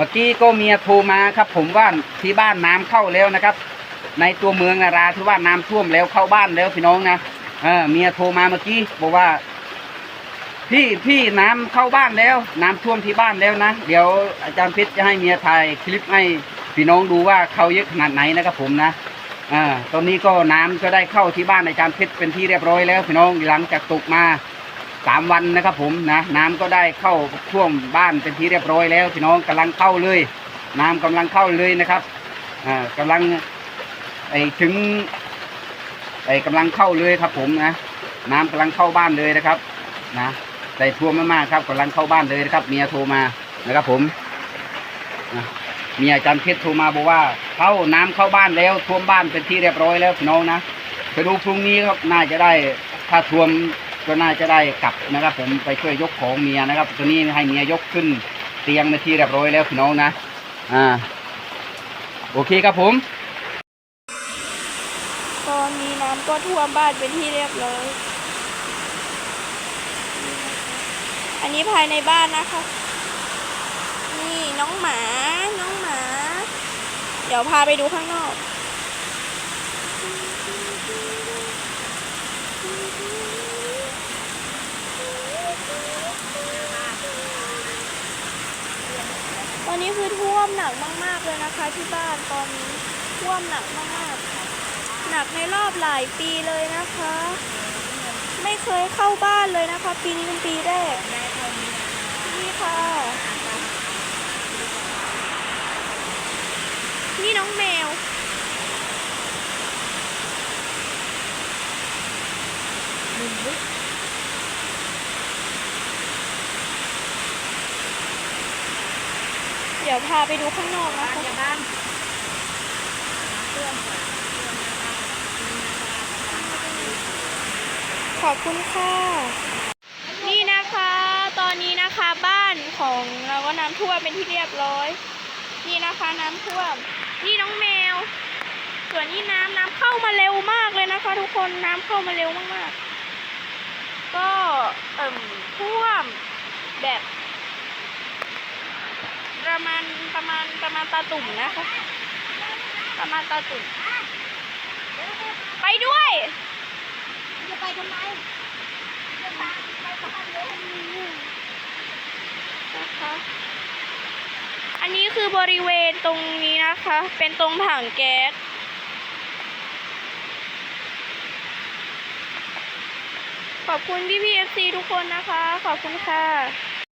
มื่อกี้ก็เมียโทรมาครับ ผมว่าที่บ้านน้ำเข้าแล้วนะครับ ในตัวเมืองนาราที่ว่าน้ำท่วมแล้วเข้าบ้านแล้วพี่น้องนะเออเมียโทรมาเมื่อกี้บอกว่า พี่พี่น้ำเข้าบ้านแล้ว น้ำท่วมที่บ้านแล้วนะเดี๋ยวอาจารย์พิษจะให้เมียถ่ายคลิปให้พี่น้องดูว่าเขาเยอะขนาดไหนนะครับผมนะอ่าตอนนี้ก็น้ำก็ได้เข้าที่บ้านอาจารย์เพชรเป็นที่เรียบร้อยแล้วพี่น้องหลังจากตกมา สามวันนะครับผมนะน้ำก็ได้เข้าท่วมบ้านเป็นที่เรียบร้อยแล้วพี่น้องกำลังเข้าเลย น้ำกำลังเข้าเลยนะครับอ่ากำลังไอถึงไอกำลังเข้าเลยครับ ผมนะน้ำกำลังเข้าบ้านเลยนะครับ นะได้ท่วมมากๆครับกำลังเข้าบ้านเลยนะครับ เมียโทรมานะครับ ผมนะเมียอาจารย์เพชรโทรมาบอกว่าเข้าน้ำเข้าบ้านแล้วท่วมบ้านเป็นที่เรียบร้อยแล้วพี่น้องนะไปดูพรุ่งนี้ครับน่าจะได้ถ้าท่วม ก็น่าจะได้กลับนะครับ ผมไปช่วยยกของเมียนะครับ ตัวนี้ให้เมียยกขึ้นเตียงเป็นที่เรียบร้อยแล้วพี่น้องนะ อ่า โอเคครับผม ตอนนี้น้ำก็ท่วมบ้านเป็นที่เรียบร้อย อันนี้ภายในบ้านนะคะ นี่น้องหมา น้องหมา เดี๋ยวพาไปดูข้างนอก อนนี้คือท่วมหนักมาก ๆ เลยนะคะ ที่บ้านตอนนี้ท่วมหนักมากๆ หนักในรอบหลายปีเลยนะคะ ไม่เคยเข้าบ้านเลยนะคะ ปีนี้เป็นปีแรกนี่ค่ะ นี่น้องแมวเดี๋ยวพาไปดูข้างนอกนะคะ ขอบคุณค่ะ นี่นะคะ ตอนนี้นะคะบ้านของเราก็น้ำท่วมเป็นที่เรียบร้อย นี่นะคะน้ำท่วม นี่น้องแมว ส่วนนี้น้ำน้ำเข้ามาเร็วมากเลยนะคะ ทุกคนน้ำเข้ามาเร็วมากๆ ก็เอ่มท่วมแบบ ประมาณประมาณประมาณตาตุ่มนะคะประมาณตาตุ่มไปด้วยจะไปทำไมจะตามไปบ้านเลยนะคะอันนี้คือบริเวณตรงนี้นะคะ เป็นตรงถังแก๊สขอบคุณพี่พีเอฟซีทุกคนนะคะ ขอบคุณค่ะ